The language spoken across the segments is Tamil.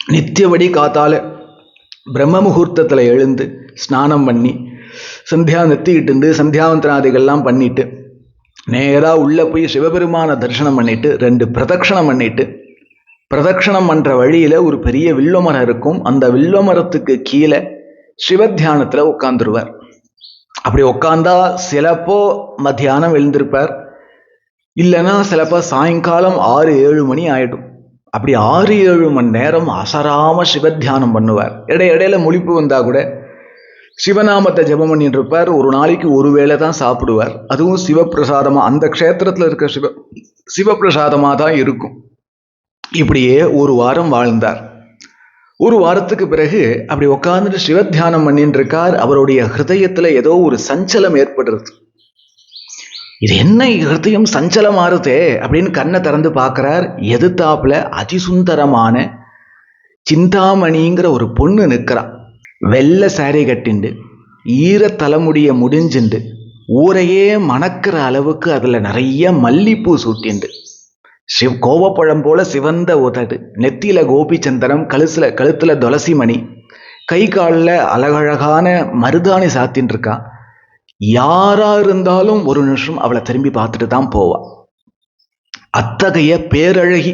நித்தியபடி காத்தால பிரம்ம முகூர்த்தத்தில் எழுந்து ஸ்நானம் பண்ணி சந்தியா நெத்திக்கிட்டு சந்தியாவந்தனாதிகள்லாம் பண்ணிட்டு நேராக உள்ளே போய் சிவபெருமானை தரிசனம் பண்ணிட்டு ரெண்டு பிரதட்சணம் பண்ணிட்டு பிரதட்சணம் பண்ணுற வழியில் ஒரு பெரிய வில்வமரம் இருக்கும். அந்த வில்வமரத்துக்கு கீழே சிவத்தியானத்தில் உட்காந்துருவார் அப்படி உட்காந்தா சிலப்போ மத்தியானம் எழுந்திருப்பார். இல்லைன்னா சிலப்போ சாயங்காலம் ஆறு ஏழு மணி ஆகிடும் அப்படி ஆறு ஏழு மணி நேரம் அசராம சிவத்தியானம் பண்ணுவார். இடை இடையில முழிப்பு வந்தால் கூட சிவநாமத்தை ஜெபம் பண்ணிட்டு இருப்பார். ஒரு நாளைக்கு ஒரு வேளை தான் சாப்பிடுவார். அதுவும் சிவப்பிரசாதமாக அந்த க்ஷேத்திரத்தில் இருக்க சிவ சிவப்பிரசாதமாக தான் இருக்கும். இப்படியே ஒரு வாரம் வாழ்ந்தார். ஒரு வாரத்துக்கு பிறகு அப்படி உட்காந்துட்டு சிவத்தியானம் பண்ணிட்டு இருக்கார். அவருடைய ஹிருதயத்தில் ஏதோ ஒரு சஞ்சலம் ஏற்படுறது இது என்ன இருதயம் சஞ்சலம் ஆறுதே அப்படின்னு கண்ணை திறந்து பார்க்குறார் எதிர்த்தாப்புல அதிசுந்தரமான சிந்தாமணிங்கிற ஒரு பொண்ணு நிற்கிறா. வெள்ளை சாரி கட்டிண்டு ஈர தலைமுடிய முடிஞ்சுண்டு ஊரையே மணக்கிற அளவுக்கு அதில் நிறைய மல்லிப்பூ சூட்டிண்டு. சிவ் கோவப்பழம் போல சிவந்த உதடு நெத்தியில கோபிச்சந்திரம் கழுத்துல கழுத்துல துளசி மணி கை காலில் அழகழகான மருதாணி சாத்தின்னு இருக்கான் யாரா இருந்தாலும் ஒரு நிமிஷம் அவளை திரும்பி பார்த்துட்டு தான் போவா. அத்தகைய பேரழகி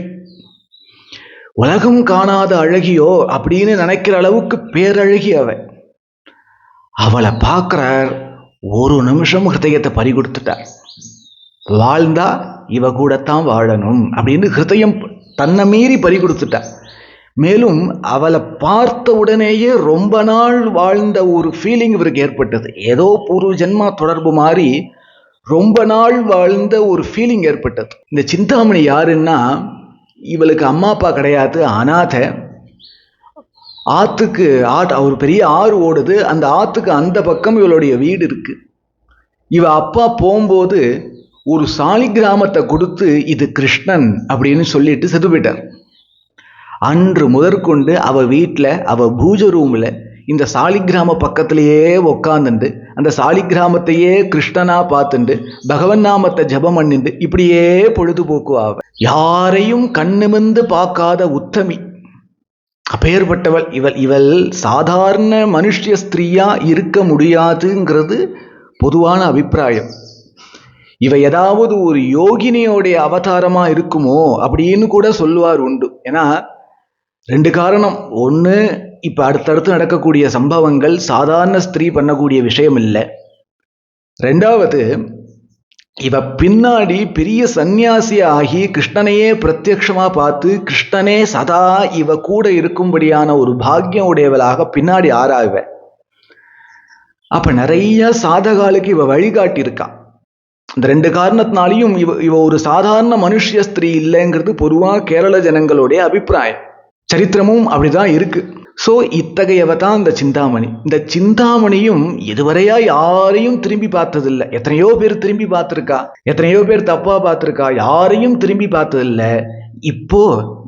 உலகம் காணாத அழகியோ அப்படின்னு நினைக்கிற அளவுக்கு பேரழகி அவ. அவளை பார்க்கிறார் ஒரு நிமிஷம் ஹிருதயத்தை பறி கொடுத்துட்டார் வாழ்ந்தா இவ கூடத்தான் வாழணும் அப்படின்னு ஹிருதயம் தன்னை மீறி பறி கொடுத்துட்டார் மேலும் அவளை பார்த்த உடனேயே ரொம்ப நாள் வாழ்ந்த ஒரு ஃபீலிங் இவருக்கு ஏற்பட்டது. ஏதோ பூர்வ ஜென்மா தொடர்பு மாதிரி ரொம்ப நாள் வாழ்ந்த ஒரு ஃபீலிங் ஏற்பட்டது. இந்த சிந்தாமணி யாருன்னா இவளுக்கு அம்மா அப்பா கிடையாது அனாதை. ஆத்துக்கு ஆட் ஒரு பெரிய ஆறு ஓடுது அந்த ஆத்துக்கு அந்த பக்கம் இவளுடைய வீடு இருக்கு. இவ அப்பா போகும்போது ஒரு சாலி கிராமத்தை கொடுத்து இது கிருஷ்ணன் அப்படின்னு சொல்லிட்டு செத்து போயிட்டார் அன்று முதற்கொண்டு அவ வீட்டில் அவ பூஜை ரூமில் இந்த சாலிகிராம பக்கத்திலேயே உக்காந்துண்டு அந்த சாலிகிராமத்தையே கிருஷ்ணனா பார்த்துண்டு பகவன் நாமத்தை ஜபம் பண்ணிண்டு இப்படியே பொழுதுபோக்குவாவ யாரையும் கண்ணுமிந்து பார்க்காத உத்தமி. அப்பேற்பட்டவள் இவள் இவள் சாதாரண மனுஷிய ஸ்திரீயா இருக்க முடியாதுங்கிறது பொதுவான அபிப்பிராயம். இவ ஏதாவது ஒரு யோகினியோடைய அவதாரமா இருக்குமோ அப்படின்னு கூட சொல்லுவார் உண்டு. ஏன்னா ரெண்டு காரணம். ஒன்று இப்போ அடுத்தடுத்து நடக்கக்கூடிய சம்பவங்கள் சாதாரண ஸ்திரீ பண்ணக்கூடிய விஷயம் இல்லை ரெண்டாவது இவ பின்னாடி பெரிய சந்நியாசி ஆகி கிருஷ்ணனையே பிரத்யக்ஷமா பார்த்து கிருஷ்ணனே சதா இவ கூட இருக்கும்படியான ஒரு பாக்கியம் உடையவளாக பின்னாடி ஆறாவ. அப்ப நிறைய சாதகாலுக்கு இவ வழிகாட்டி இருக்கா இந்த ரெண்டு காரணத்தினாலையும் இவ இவ ஒரு சாதாரண மனுஷ ஸ்திரீ இல்லைங்கிறது பொதுவாக கேரள ஜனங்களுடைய அபிப்பிராயம். சரித்திரமும் அப்படிதான் இருக்கு. ஸோ இத்தகையவ தான் இந்த சிந்தாமணி. இந்த சிந்தாமணியும் இதுவரையா யாரையும் திரும்பி பார்த்ததில்லை. எத்தனையோ பேர் திரும்பி பார்த்துருக்கா. எத்தனையோ பேர் தப்பா பார்த்துருக்கா. யாரையும் திரும்பி பார்த்ததில்ல. இப்போ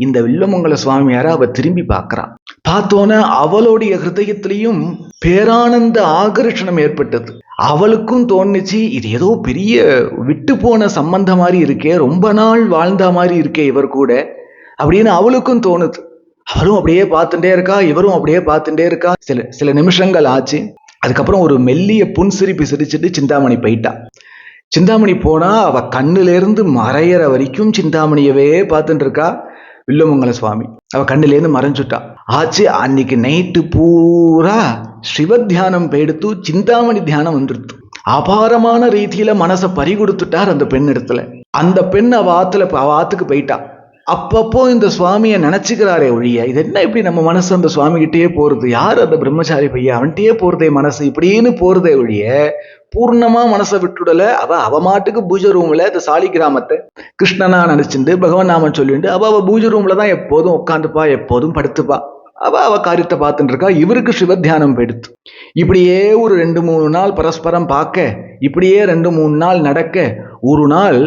இந்த வில்லமங்கல சுவாமியாரை அவ திரும்பி பார்க்கறா. பார்த்தோன்னே அவளுடைய ஹிருதயத்திலையும் பேரானந்த ஆகர்ஷணம் ஏற்பட்டது. அவளுக்கும் தோணுச்சு இது ஏதோ பெரிய விட்டு போன சம்பந்தம் மாதிரி இருக்கே ரொம்ப நாள் வாழ்ந்த மாதிரி இருக்கே இவர் கூட அப்படின்னு அவளுக்கும் தோணுது. அவரும் அப்படியே பார்த்துட்டே இருக்கா இவரும் அப்படியே பார்த்துட்டே இருக்கா. சில சில நிமிஷங்கள் ஆச்சு. அதுக்கப்புறம் ஒரு மெல்லிய புன்சிரிப்பு சிரிச்சுட்டு சிந்தாமணி போயிட்டா. சிந்தாமணி போனா அவ கண்ணுலேருந்து மறையிற வரைக்கும் சிந்தாமணியவே பார்த்துட்டு இருக்கா வில்லுமங்கல சுவாமி. அவ கண்ணுலேருந்து மறைஞ்சுட்டா. ஆச்சு அன்னைக்கு நைட்டு பூரா சிவத்தியானம் போயிடுத்து சிந்தாமணி தியானம் வந்துடுத்து. அபாரமான ரீதியில மனசை பறி கொடுத்துட்டார் அந்த பெண் இடத்துல. அந்த பெண் அவ ஆத்துல அவ ஆத்துக்கு போயிட்டா. அப்பப்போ இந்த சுவாமியை நினச்சிக்கிறாரே ஒழிய இது என்ன இப்படி நம்ம மனசு அந்த சுவாமிகிட்டேயே போகிறது யார் அந்த பிரம்மச்சாரி பையன்? அவன்கிட்டயே போகிறதே மனசு இப்படின்னு போகிறதே ஒழிய பூர்ணமாக மனசை விட்டுடலை. அவள் அவ மாட்டுக்கு பூஜை ரூமில் இந்த சாலி கிராமத்தை கிருஷ்ணனா நினச்சிட்டு பகவான் நாமன் சொல்லிட்டு அவள் அவள் பூஜை ரூமில் தான் எப்போதும் உட்காந்துப்பா எப்போதும் படுத்துப்பா. அவள் அவள் காரியத்தை பார்த்துட்டு இருக்கா இவருக்கு சிவ தியானம் போயிடுத்து இப்படியே ஒரு ரெண்டு மூணு நாள் பரஸ்பரம் பார்க்க இப்படியே ரெண்டு மூணு நாள் நடக்க ஒரு நாள்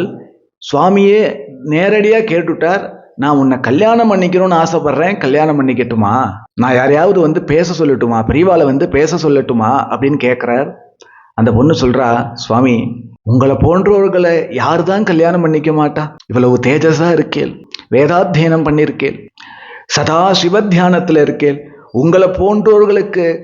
சுவாமியே நேரடியாக கேட்டுட்டார். நான் உன்னை கல்யாணம் பண்ணிக்கணும்னு ஆசைப்படுறேன். கல்யாணம் பண்ணிக்கட்டுமா? நான் யாரையாவது வந்து பேச சொல்லட்டுமா? பிரிவாவில் வந்து பேச சொல்லட்டுமா? அப்படின்னு கேட்குறார் அந்த பொண்ணு சொல்கிறா சுவாமி உங்களை போன்றவர்களை யார் தான் கல்யாணம் பண்ணிக்க மாட்டா? இவ்வளவு தேஜஸாக இருக்கேள். வேதாத்தியனம் பண்ணியிருக்கேள் சதா சிவத்தியானத்தில் தியானத்தில் உங்களை போன்றோர்களுக்கு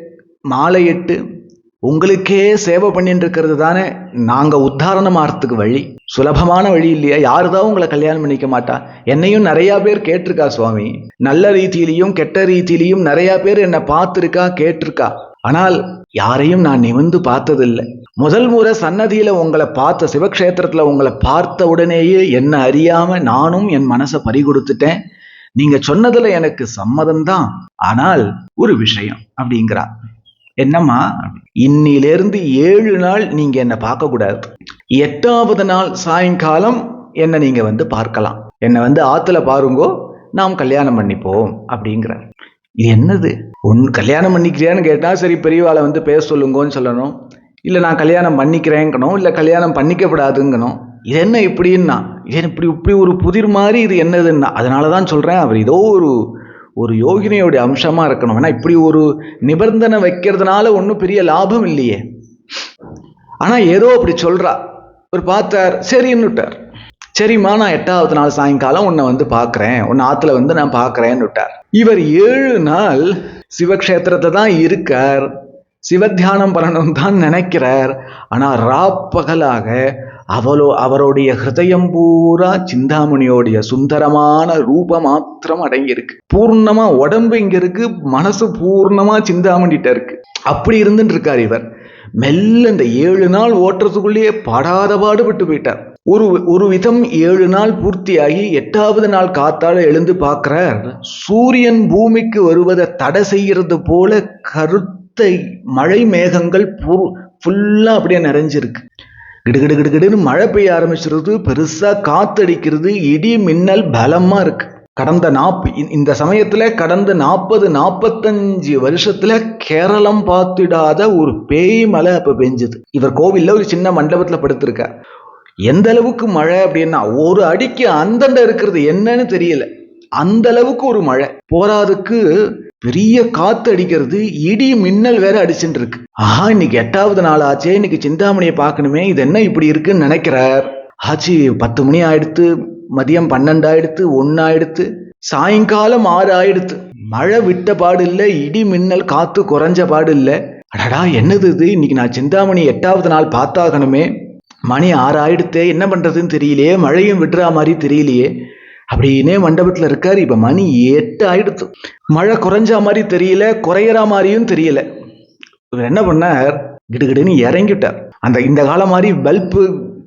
மாலையிட்டு உங்களுக்கே சேவை பண்ணிட்டு இருக்கிறது தானே நாங்கள் உத்தாரணமாகறதுக்கு வழி. சுலபமான வழி இல்லையா? யாருதான் உங்களை கல்யாணம் பண்ணிக்க மாட்டா? என்னையும் நிறையா பேர் கேட்டிருக்கா சுவாமி. நல்ல ரீதியிலையும் கெட்ட ரீதியிலையும் நிறையா பேர் என்னை பார்த்துருக்கா கேட்டிருக்கா. ஆனால் யாரையும் நான் நிமிந்து பார்த்ததில்லை. முதல் முறை சன்னதியில உங்களை பார்த்த சிவக்ஷேத்திரத்துல உங்களை பார்த்த உடனேயே என்ன அறியாம நானும் என் மனசை பறி கொடுத்துட்டேன் நீங்க சொன்னதுல எனக்கு சம்மதம்தான். ஆனால் ஒரு விஷயம் அப்படிங்கிறா என்னம்மா? இன்னிலிருந்து ஏழு நாள் நீங்க என்னை பார்க்க கூடாது எட்டாவது நாள் சாயங்காலம் என்னை நீங்க வந்து பார்க்கலாம். என்னை வந்து ஆத்துல பாருங்கோ நாம் கல்யாணம் பண்ணிப்போம் அப்படிங்கிற இது என்னது? உன் கல்யாணம் பண்ணிக்கிறியான்னு கேட்டால் சரி பெரியவாளை வந்து பேச சொல்லுங்கன்னு சொல்லணும். இல்லை நான் கல்யாணம் பண்ணிக்கிறேங்கணும் இல்லை கல்யாணம் பண்ணிக்கப்படாதுங்கணும். இது என்ன இப்படின்னா? இது இப்படி இப்படி ஒரு புதிர் மாதிரி இது என்னதுன்னா? அதனால தான் சொல்கிறேன் அவர் ஏதோ ஒரு ஒரு யோகினியோடைய அம்சமாக இருக்கணும். ஏன்னா இப்படி ஒரு நிபந்தனை வைக்கிறதுனால ஒன்றும் பெரிய லாபம் இல்லையே. ஆனால் ஏதோ அப்படி சொல்கிறா ஒரு பார்த்தார் சரின்னுட்டார் சரிம்மா நான் எட்டாவது நாள் சாயங்காலம் உன்னை வந்து பார்க்குறேன். உன்னை ஆற்றுல வந்து நான் பார்க்குறேன்னு விட்டார் இவர் ஏழு நாள் சிவக்ஷேத்திரத்தை தான் இருக்கார். சிவத்தியானம் பண்ணணும் தான் நினைக்கிறார். ஆனால் ராப்பகலாக அவளோ அவருடைய ஹிருதயம் பூரா சிந்தாமணியோடைய சுந்தரமான ரூப மாத்திரம் அடங்கியிருக்கு. பூர்ணமா உடம்பு இங்க இருக்கு மனசு பூர்ணமா சிந்தாமணிட்ட இருக்கு. அப்படி இருந்துட்டு இருக்கார் இவர். மெல்ல இந்த ஏழு நாள் ஓட்டுறதுக்குள்ளேயே படாத பாடுபட்டு போயிட்டார். ஒரு ஒரு விதம் ஏழு நாள் பூர்த்தியாகி எட்டாவது நாள் காத்தால எழுந்து பார்க்கிறார். சூரியன் பூமிக்கு வருவதை தடை செய்யறது போல கருத்தை மழை மேகங்கள் ஃபுல்லாக அப்படியே நிறைஞ்சிருக்கு. கிடுகிடு கிடுகிடுன்னு மழை பெய்ய ஆரம்பிச்சிருது பெருசா காத்தடிக்கிறது இடி மின்னல் பலமா இருக்கு. கடந்த நாப் இந்த சமயத்துல கடந்த நாற்பது நாற்பத்தஞ்சு வருஷத்துல கேரளம் பார்த்துடாத ஒரு பேய் மலை அப்ப பெஞ்சுது. இவர் கோவில்ல ஒரு சின்ன மண்டபத்துல படுத்திருக்கார். எந்த அளவுக்கு மழை அப்படின்னா ஒரு அடிக்கு அந்தண்ட இருக்கிறது என்னன்னு தெரியல. அந்த அளவுக்கு ஒரு மழை. போராதுக்கு பெரிய காத்து அடிக்கிறது இடி மின்னல் வேற அடிச்சுட்டு இருக்கு ஆஹா இன்னைக்கு எட்டாவது நாள் ஆச்சே இன்னைக்கு சிந்தாமணியை பார்க்கணுமே இது என்ன இப்படி இருக்குன்னு நினைக்கிறார். ஆச்சு பத்து மணி ஆயிடுத்து மதியம் பன்னெண்டு ஆயிடுத்து ஒன்னு ஆயிடுத்து சாயங்காலம் ஆறு ஆயிடுத்து. மழை விட்ட பாடு இல்லை இடி மின்னல் காத்து குறைஞ்ச பாடு இல்லை அடடா என்னது இது? இன்னைக்கு நான் சிந்தாமணி எட்டாவது நாள் பார்த்தாகணுமே. மணி ஆறு ஆயிடுத்தே என்ன பண்றதுன்னு தெரியலையே மழையும் விட்டுறா மாதிரி தெரியலையே. அப்படின்னே மண்டபத்தில் இருக்கார். இப்போ மணி எட்டு ஆயிடுத்து. மழை குறைஞ்சா மாதிரி தெரியல குறையிற மாதிரியும் தெரியல. இவர் என்ன பண்ணார்? கிடுகிடுன்னு இறங்கிட்டார். அந்த இந்த காலம் மாதிரி பல்பு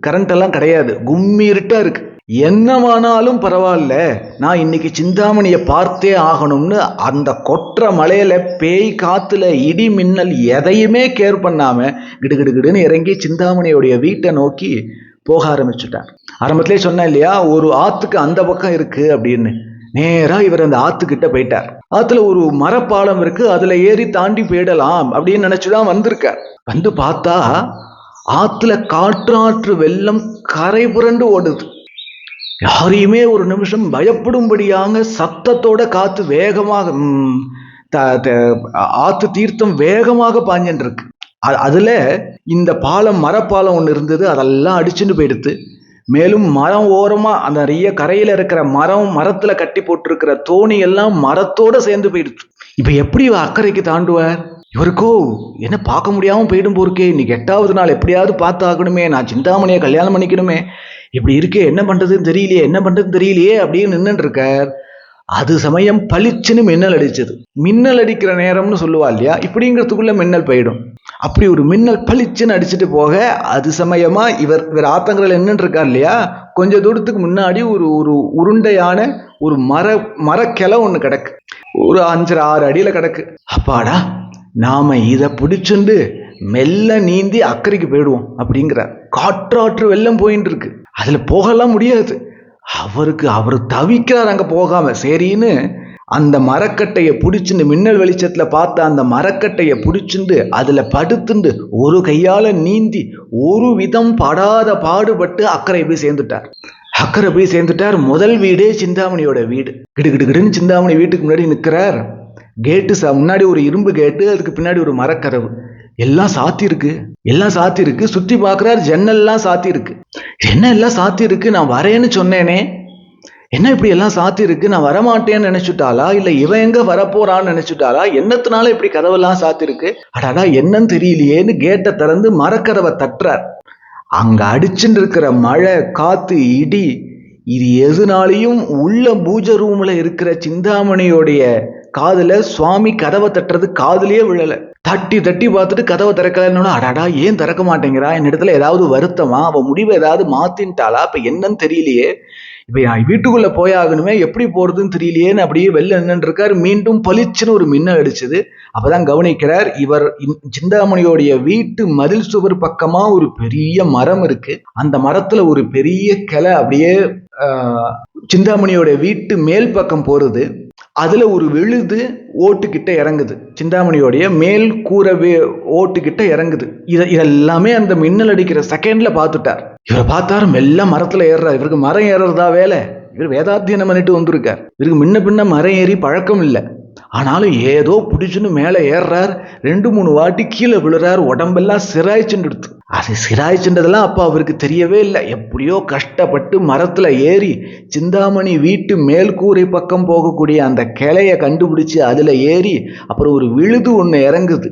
கரண்ட் எல்லாம் கிடையாது. கும்மி இருட்டா இருக்கு. என்னமானாலும் பரவாயில்ல. நான் இன்னைக்கு சிந்தாமணியை பார்த்தே ஆகணும்னு அந்த கொற்ற மலையில பேய் காத்துல இடி மின்னல் எதையுமே கேர் பண்ணாம கிடுகிடுகிடுன்னு இறங்கி சிந்தாமணியோடைய வீட்டை நோக்கி போக ஆரம்பிச்சுட்டார். ஆரம்பத்திலே சொன்னேன் இல்லையா ஒரு ஆத்துக்கு அந்த பக்கம் இருக்கு அப்படின்னு. நேராக இவர் அந்த ஆத்துக்கிட்ட போயிட்டார். ஆத்துல ஒரு மரப்பாலம் இருக்கு அதுல ஏறி தாண்டி போயிடலாம் அப்படின்னு நினைச்சுதான் வந்திருக்கார். வந்து பார்த்தா ஆத்துல காற்றாற்று வெள்ளம் கரை புரண்டு ஓடுது. யாரையுமே ஒரு நிமிஷம் பயப்படும்படியாக சத்தத்தோட காத்து வேகமாக ஆத்து தீர்த்தம் வேகமாக பாஞ்சின்னு இருக்கு அதுல இந்த பாலம் மரப்பாலம் ஒன்று இருந்தது அதெல்லாம் அடிச்சுட்டு போயிடுத்து. மேலும் மரம் ஓரமா அந்த நிறைய கரையில இருக்கிற மரம் மரத்துல கட்டி போட்டிருக்கிற தோணி எல்லாம் மரத்தோட சேர்ந்து போயிடுச்சு இப்ப எப்படி அக்கறைக்கு தாண்டுவார்? இவருக்கோ என்ன பார்க்க முடியாம போயிடும் போருக்கே. இன்னைக்கு எட்டாவது நாள் எப்படியாவது பார்த்து ஆகணுமே நான் சிந்தாமணியை கல்யாணம் பண்ணிக்கணுமே. இப்படி இருக்கே என்ன பண்றதுன்னு தெரியலையே என்ன பண்றதுன்னு தெரியலையே அப்படின்னு நின்றுட்டு இருக்கார். அது சமயம் பளிச்சுன்னு மின்னல் அடிச்சது. மின்னல் அடிக்கிற நேரம்னு சொல்லுவா இல்லையா? இப்படிங்கிறதுக்குள்ள மின்னல் போயிடும். அப்படி ஒரு மின்னல் பளிச்சுன்னு அடிச்சுட்டு போக அது சமயமா இவர் இவர் ஆத்தங்கரில் நின்றுட்டு இருக்கார் இல்லையா? கொஞ்ச தூரத்துக்கு முன்னாடி ஒரு ஒரு உருண்டையான ஒரு மர மரக்கிளை ஒன்று கிடக்கு. ஒரு அஞ்சரை ஆறு அடியில் கிடக்கு. அப்பாடா நாம இதை பிடிச்சுண்டு மெல்ல நீந்தி அக்கறைக்கு போயிடுவோம் அப்படிங்கிறார். காற்றாற்று வெள்ளம் போயின்னு இருக்கு. அதில் போகலாம் முடியாது. அவருக்கு அவர் தவிக்கிறார் அங்கே போகாம. சரின்னு அந்த மரக்கட்டையை பிடிச்சிண்டு மின்னல் வெளிச்சத்தில் பார்த்த அந்த மரக்கட்டையை பிடிச்சிண்டு அதில் படுத்துண்டு ஒரு கையால் நீந்தி ஒரு விதம் படாத பாடுபட்டு அக்கறை போய் சேர்ந்துட்டார். அக்கறை போய் சேர்ந்துட்டார். முதல் வீடே சிந்தாமணியோட வீடு. கிடுகிடுகிடுன்னு சிந்தாமணி வீட்டுக்கு முன்னாடி நிற்கிறார் கேட்டு முன்னாடி ஒரு இரும்பு கேட்டு அதுக்கு பின்னாடி ஒரு மரக்கதவு. எல்லாம் சாத்தியிருக்கு. எல்லாம் சாத்தியிருக்கு. சுற்றி பார்க்குறார். ஜன்னல்லாம் சாத்தியிருக்கு. என்ன எல்லாம் சாத்தியிருக்கு? நான் வரேன்னு சொன்னேனே. என்ன இப்படி எல்லாம் சாத்தி இருக்கு? நான் வரமாட்டேன்னு நினைச்சுட்டாளா? இல்ல இவன் எங்க வரப்போறான்னு நினைச்சுட்டாளா? என்னத்தினால இப்படி கதவெல்லாம் சாத்தி இருக்கு? அடாடா என்னன்னு தெரியலையேன்னு கேட்டை திறந்து மரக்கதவை தட்டுறார். அங்க அடிச்சுட்டு இருக்கிற மழை காத்து இடி இது எதுனாலையும் உள்ள பூஜை ரூம்ல இருக்கிற சிந்தாமணியோடைய காதுல சுவாமி கதவை தட்டுறது காதுலயே விழல. தட்டி தட்டி பார்த்துட்டு கதவை திறக்கலன்னு அடாடா ஏன் திறக்க மாட்டேங்கிறா? என் இடத்துல ஏதாவது வருத்தமா? அவ முடிவை ஏதாவது மாத்தின்ட்டாளா? இப்ப என்னன்னு தெரியலையே. இப்போ நான் வீட்டுக்குள்ள போயாகணுமே எப்படி போறதுன்னு தெரியலையேன்னு அப்படியே வெளில நின்றுருக்கார் மீண்டும் பளிச்சுன்னு ஒரு மின்னல் அடிச்சது. அப்பதான் கவனிக்கிறார் இவர் சிந்தாமணியோடைய வீட்டு மதில் சுவர் பக்கமா ஒரு பெரிய மரம் இருக்கு. அந்த மரத்துல ஒரு பெரிய கிளை அப்படியே ஆஹ், சிந்தாமணியோட வீட்டு மேல் பக்கம் போகிறது அதில் ஒரு விழுது ஓட்டுக்கிட்ட இறங்குது. சிந்தாமணியோடைய மேல் கூறவே ஓட்டுக்கிட்ட இறங்குது. இதை இதெல்லாமே அந்த மின்னல் அடிக்கிற செகண்டில் பார்த்துட்டார். இவரை பார்த்தாரு மெல்ல மரத்தில் ஏறுறார். இவருக்கு மரம் ஏறுறதா வேலை? இவர் வேதாத்தியனம் பண்ணிட்டு வந்திருக்கார். இவருக்கு முன்ன பின்ன மரம் ஏறி பழக்கம் இல்லை. ஆனாலும் ஏதோ பிடிச்சுன்னு மேலே ஏறுறார். ரெண்டு மூணு வாட்டி கீழே விழுறார். உடம்பெல்லாம் சிராய்ச்சுண்டு அது சிராய்ச்சுன்றதெல்லாம் அப்போ அவருக்கு தெரியவே இல்லை. எப்படியோ கஷ்டப்பட்டு மரத்தில் ஏறி சிந்தாமணி வீட்டு மேல்கூரை பக்கம் போகக்கூடிய அந்த கிளையை கண்டுபிடிச்சி அதில் ஏறி அப்புறம் ஒரு விழுது ஒன்று இறங்குது.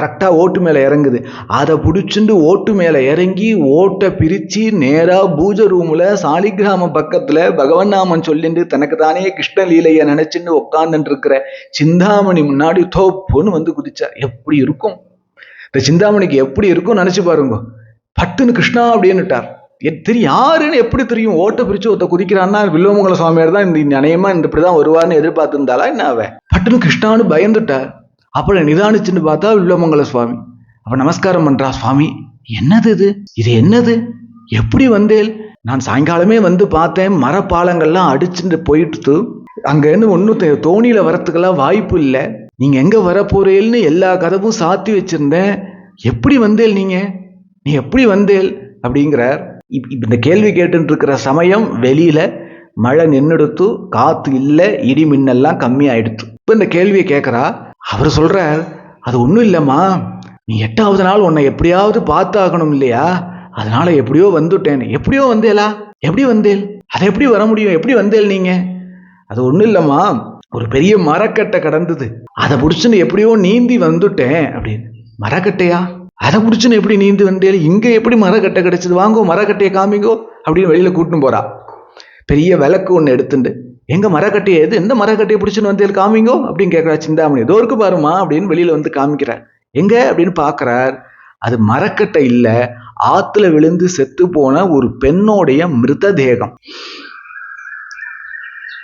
கரெக்டாக ஓட்டு மேலே இறங்குது. அதை பிடிச்சிட்டு ஓட்டு மேலே இறங்கி ஓட்டை பிரித்து நேராக பூஜை ரூமில் சாலிகிராம பக்கத்தில் பகவன் நாமன் சொல்லிட்டு தனக்கு தானே கிருஷ்ணலீலையை நினச்சின்னு உட்காந்துட்டுருக்கிற சிந்தாமணி முன்னாடி தோப்புன்னு வந்து குதிச்சார் எப்படி இருக்கும்? இந்த சிந்தாமணிக்கு எப்படி இருக்கும் நினச்சி பாருங்க. பட்டுன்னு கிருஷ்ணா அப்படின்னுட்டார். எ- தெரியும் யாருன்னு எப்படி தெரியும்? ஓட்டை பிரிச்சு ஒருத்த குதிக்கிறான்னா வில்வமங்கல சுவாமியார் தான் இந்த நியாயமா இந்த இப்படிதான் வருவார்னு எதிர்பார்த்திருந்தாளா என்ன அவ பட்டுன்னு கிருஷ்ணான்னு பயந்துட்டார். அப்புறம் நிதானிச்சுன்னு பார்த்தா வில்லமங்கல சுவாமி. அப்போ நமஸ்காரம் பண்ணுறா சுவாமி என்னது இது? இது என்னது? எப்படி வந்தேல்? நான் சாயங்காலமே வந்து பார்த்தேன் மரப்பாலங்கள்லாம் அடிச்சுட்டு போயிட்டு அங்கேருந்து ஒன்றும் தோணியில் வரத்துக்கெல்லாம் வாய்ப்பு இல்லை. நீங்கள் எங்கே வரப்போறேன்னு எல்லா கதவும் சாத்தி வச்சுருந்தேன். எப்படி வந்தேல் நீங்கள் நீ எப்படி வந்தேல்? அப்படிங்கிறார். இப் இப்போ இந்த கேள்வி கேட்டுருக்கிற சமயம் வெளியில் மழை நின்றுடுத்து காற்று இல்லை இடி மின்னெல்லாம் கம்மியாயிடுத்து. இப்போ இந்த கேள்வியை கேட்குறா அவர் சொல்றார் அது ஒன்றும் இல்லைம்மா. நீ எட்டாவது நாள் உன்னை எப்படியாவது பார்த்தாகணும் இல்லையா? அதனால எப்படியோ வந்துட்டேன். எப்படியோ வந்தேலா எப்படி வந்தேல் அதை எப்படி வர முடியும்? எப்படி வந்தேல் நீங்க? அது ஒன்றும் இல்லைம்மா. ஒரு பெரிய மரக்கட்டை கடந்தது. அதை பிடிச்சுன்னு எப்படியோ நீந்தி வந்துட்டேன். அப்படின்னு. மரக்கட்டையா? அதை பிடிச்சுன்னு எப்படி நீந்தி வந்தேன் இங்கே எப்படி மரக்கட்டை கிடைச்சது? வாங்கோ மரக்கட்டையை காமிங்கோ. அப்படின்னு வெளியில் கூட்டின்னு போறா. பெரிய விளக்கு ஒன்று எடுத்துண்டு. எங்க மரக்கட்டையை எது? எந்த மரக்கட்டையை பிடிச்சுன்னு வந்தேல் காமிங்கோ? அப்படின்னு கேட்குறா சிந்தாமணி. ஏதோ இருக்கு பாருமா அப்படின்னு வெளியில வந்து காமிக்கிறார். எங்க? அப்படின்னு பாக்குறார். அது மரக்கட்டை இல்லை ஆத்துல விழுந்து செத்து போன ஒரு பெண்ணோடைய மிருததேகம்.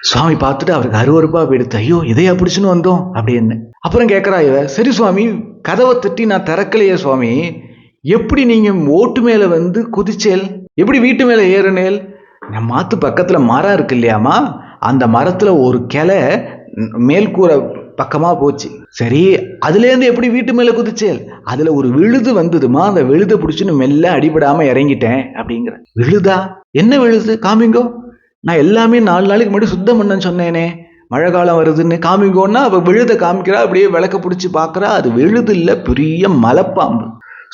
சுவாமி பார்த்துட்டு அவருக்கு அருவறுப்பா போயிடுத்து. ஐயோ இதையா பிடிச்சுன்னு வந்தோம்? அப்படின்னு. அப்புறம் கேட்குறா இவ சரி சுவாமி கதவை தட்டி நான் திறக்கலையே சுவாமி. எப்படி நீங்க ஓட்டு மேல வந்து குதிச்சேல் எப்படி வீட்டு மேல ஏறுனேல் நம்ம மாத்து பக்கத்தில் மரம் இருக்கு இல்லையாமா அந்த மரத்தில் ஒரு கிளை மேல்கூரை பக்கமாக போச்சு. சரி அதுலேருந்து எப்படி வீட்டு மேலே குதிச்சேல் அதில் ஒரு விழுது வந்ததுமா? அந்த விழுதை பிடிச்சின்னு மெல்ல அடிபடாமல் இறங்கிட்டேன் அப்படிங்கிற. விழுதா? என்ன விழுது? காமிங்கோ. நான் எல்லாமே நாலு நாளைக்கு முன்னாடி சுத்தம் பண்ணேன்னு சொன்னேனே. மழை காலம் வருதுன்னு. காமிங்கோன்னா அவள் விழுத காமிக்கிறா அப்படியே விளக்க பிடிச்சி பார்க்குறா. அது விழுது இல்லை பெரிய மலைப்பாம்பு.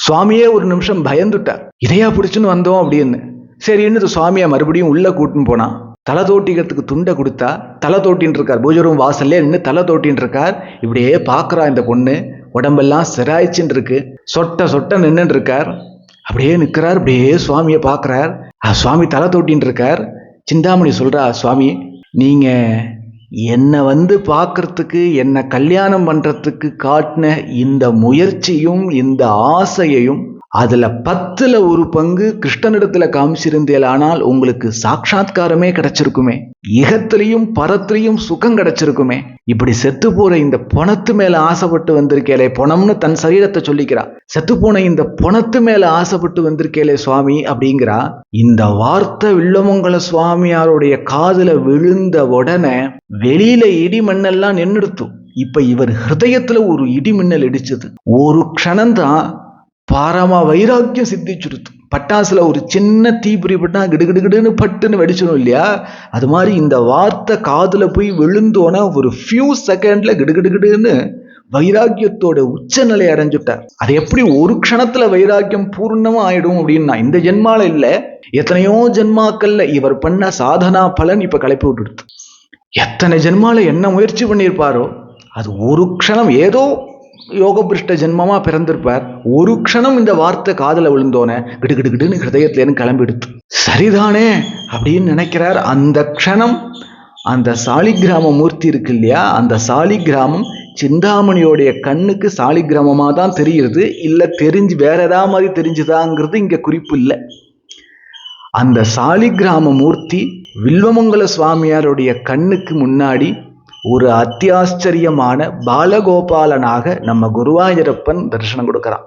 சுவாமியே ஒரு நிமிஷம் பயந்துட்டார். இதையா பிடிச்சுன்னு வந்தோம் அப்படின்னு. சரின்னு இந்த சுவாமியை மறுபடியும் உள்ள கூட்டின்னு போனான் தலை தோட்டிக்கிறதுக்கு துண்டை கொடுத்தா தலை தோட்டின்னு இருக்கார். பூஜை ரூம் வாசல்லே நின்று தலை தோட்டின்னு இருக்கார். இப்படியே பார்க்குறா இந்த பொண்ணு. உடம்பெல்லாம் சிராய்ச்சின்னு இருக்கு. சொட்ட சொட்ட நின்னுட்டு இருக்கார். அப்படியே நிற்கிறார். அப்படியே சுவாமியை பார்க்குறார். ஆ, சுவாமி தலை தோட்டின்னு இருக்கார். சிந்தாமணி சொல்கிறா சுவாமி நீங்கள் என்னை வந்து பார்க்கறதுக்கு என்னை கல்யாணம் பண்ணுறதுக்கு காட்டின இந்த முயற்சியும் இந்த ஆசையையும் அதில் பத்தில் ஒரு பங்கு கிருஷ்ணனிடத்தில் காமிச்சிருந்தேல் ஆனால் உங்களுக்கு சாட்சாத்காரமே கிடைச்சிருக்குமே. இகத்திலையும் பரத்திலையும் சுகம் கிடைச்சிருக்குமே. இப்படி செத்து போற இந்த பணத்து மேல ஆசைப்பட்டு வந்திருக்கேலே பணம்னு தன் சரீரத்தை சொல்லிக்கிறா. செத்து போன இந்த பணத்து மேல ஆசைப்பட்டு வந்திருக்கேலே சுவாமி அப்படிங்கிறா. இந்த வார்த்தை வில்லமங்கல சுவாமியாருடைய காதுல விழுந்த உடனே வெளியில இடி மண்ணெல்லாம் நின்னுடுத்து. இப்ப இவர் ஹிருதயத்துல ஒரு இடி மின்னல் இடிச்சது. ஒரு க்ஷணம்தான் பாரமா வைராக்கியம் சித்திச்சுடுத்து பட்டாசுல ஒரு சின்ன தீப்பிரி பட்டா கிடுகிடுகிடுன்னு பட்டுன்னு வெடிச்சிடும் இல்லையா? அது மாதிரி இந்த வார்த்தை காதுல போய் விழுந்தோன்னா ஒரு ஃபியூ செகண்ட்ல கிடுகிடுகிடுன்னு வைராக்கியத்தோட உச்சநிலை அடைஞ்சுட்டார். அது எப்படி ஒரு க்ஷணத்துல வைராக்கியம் பூர்ணமா ஆயிடும் அப்படின்னா இந்த ஜென்மால இல்ல. எத்தனையோ ஜென்மாக்கள்ல இவர் பண்ண சாதனா பலன் இப்ப கலைப்பு விட்டுடுது. எத்தனை ஜென்மால என்ன முயற்சி பண்ணியிருப்பாரோ அது ஒரு க்ஷணம். ஏதோ யோகபிருஷ்ட ஜென்மமாக பிறந்திருப்பார். ஒரு க்ஷணம் இந்த வார்த்தை காதில் விழுந்தோனே கிடு கிடு கிடுன்னு கிளம்பிடுத்து சரிதானே அப்படின்னு நினைக்கிறார். அந்த க்ஷணம் அந்த சாலிகிராம மூர்த்தி இருக்கு இல்லையா? அந்த சாலிகிராமம் சிந்தாமணியோடைய கண்ணுக்கு சாலிகிராமமாக தான் தெரிகிறது இல்லை தெரிஞ்சு வேற ஏதாவது மாதிரி தெரிஞ்சுதாங்கிறது இங்கே குறிப்பு இல்லை. அந்த சாலிகிராம மூர்த்தி வில்வமங்கல சுவாமியாருடைய கண்ணுக்கு முன்னாடி ஒரு அத்தியாச்சரியமான பாலகோபாலனாக நம்ம குருவாயூரப்பன் தரிசனம் கொடுக்கிறான்.